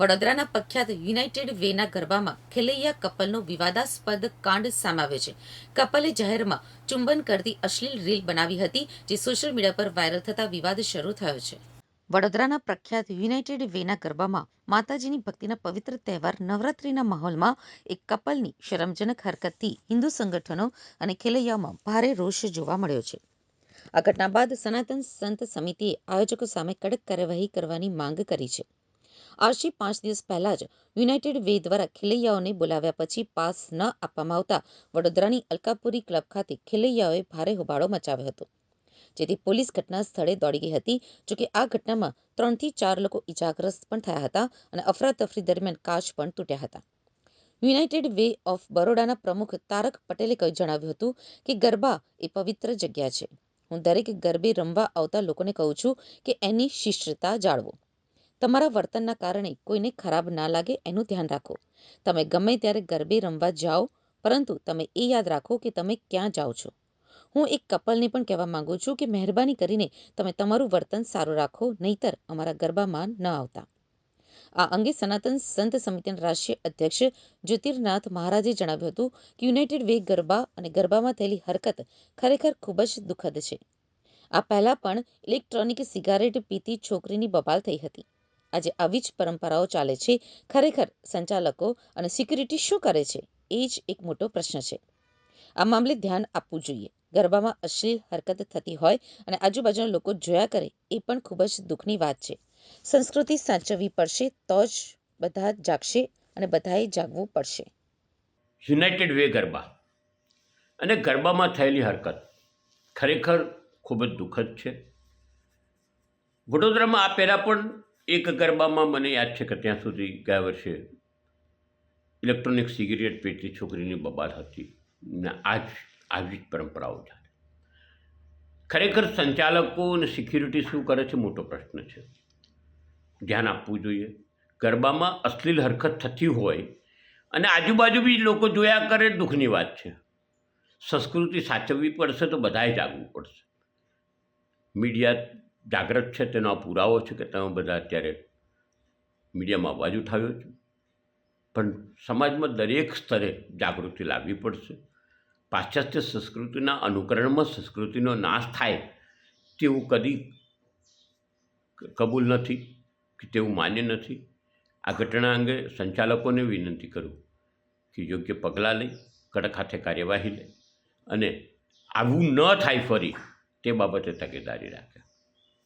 વડોદરાના પ્રખ્યાત યુનાઇટેડ વેના ગરબામાં ખેલૈયા કપલનો વિવાદાસ્પદ કાંડ સામે છે. કપલે જાહેરમાં ચુંબન કરતી અશ્લીલ રીલ બનાવી હતી, જે સોશિયલ મીડિયા પર વાયરલ થતા વિવાદ શરૂ થયો છે. વડોદરાના પ્રખ્યાત યુનાઇટેડ વેના ગરબામાં માતાજીની ભક્તિના પવિત્ર તહેવાર નવરાત્રિના માહોલમાં એક કપલની શરમજનક હરકતથી હિન્દુ સંગઠનો અને ખેલૈયાઓમાં ભારે રોષ જોવા મળ્યો છે. આ ઘટના બાદ સનાતન સંત સમિતિએ આયોજકો સામે કડક કાર્યવાહી કરવાની માંગ કરી છે. આજથી પાંચ દિવસ પહેલા જ યુનાઇટેડ વે દ્વારા ખેલૈયાઓને બોલાવ્યા પછી પાસ ન આપવામાં આવતા વડોદરાની અલકાપુરી ક્લબ ખાતે ખેલૈયાઓએ ભારે હોબાળો મચાવ્યો હતો. જેથી પોલીસ ઘટના સ્થળે દોડી ગઈ હતી, જોકે આ ઘટનામાં ત્રણથી ચાર લોકો ઇજાગ્રસ્ત પણ થયા હતા અને અફરાતફરી દરમિયાન કાચ પણ તૂટ્યા હતા. યુનાઇટેડ વે ઓફ બરોડાના પ્રમુખ તારક પટેલે જણાવ્યું હતું કે ગરબા એ પવિત્ર જગ્યા છે. હું દરેક ગરબે રમવા આવતા લોકોને કહું છું કે એની શિષ્ટતા જાળવો. તમારા વર્તનના કારણે કોઈને ખરાબ ના લાગે એનું ધ્યાન રાખો. તમે ગમે ત્યારે ગરબે રમવા જાઓ, પરંતુ તમે એ યાદ રાખો કે તમે ક્યાં જાઓ છો. હું એક કપલને પણ કહેવા માંગુ છું કે મહેરબાની કરીને તમે તમારું વર્તન સારું રાખો, નહીતર અમારા ગરબામાં ન આવતા. આ અંગે સનાતન સંત સમિતિના રાષ્ટ્રીય અધ્યક્ષ જ્યોતિર્નાથ મહારાજે જણાવ્યું હતું કે યુનાઇટેડ વે ગરબા અને ગરબામાં થયેલી હરકત ખરેખર ખૂબ જ દુઃખદ છે. આ પહેલાં પણ ઇલેક્ટ્રોનિક સિગારેટ પીતી છોકરીની બબાલ થઈ હતી. આજે આવી જ પરંપરાઓ ચાલે છે. ખરેખર સંચાલકો અને સિક્યુરિટી શું કરે છે? એ જ એક મોટો પ્રશ્ન છે. આ મામલે ધ્યાન આપવું જોઈએ. ગરબામાં અશ્લીલ હરકત થતી હોય અને આજુબાજુના લોકો જોયા કરે, એ પણ ખૂબ જ દુઃખની વાત છે. સંસ્કૃતિ સાચવવી પડશે તો જ બધા જાગશે અને બધાએ જાગવું પડશે. United Way Garba. અને ગરબામાં થયેલી હરકત ખરેખર ખૂબ જ દુઃખદ છે. વડોદરામાં આ પહેલાં પણ એક ગરબામાં મને યાદ છે કે ત્યાં સુધી ગયા વર્ષે ઇલેક્ટ્રોનિક સિગરેટ પીતી છોકરીની બબાલ હતી ને આજ આવી જ પરંપરાઓ ચાલે. ખરેખર સંચાલકો અને સિક્યુરિટી શું કરે છે? મોટો પ્રશ્ન છે. ધ્યાન આપવું જોઈએ. ગરબામાં અશ્લીલ હરકત થતી હોય અને આજુબાજુ બી લોકો જોયા કરે દુઃખની વાત છે. સંસ્કૃતિ સાચવવી પડશે તો બધાએ જાગવું પડશે. મીડિયા જાગૃત છે, તેનો આ પુરાવો છે કે તમે બધા અત્યારે મીડિયામાં અવાજ ઉઠાવ્યો છે. પણ સમાજમાં દરેક સ્તરે જાગૃતિ લાવવી પડશે. પાશ્ચાત્ય સંસ્કૃતિના અનુકરણમાં સંસ્કૃતિનો નાશ થાય તેવું કદી કબૂલ નથી કે તેવું માન્ય નથી. આ ઘટના અંગે સંચાલકોને વિનંતી કરું કે યોગ્ય પગલાં લઈ, કડક હાથે કાર્યવાહી લે અને આવું ન થાય ફરી તે બાબતે તકેદારી રાખે.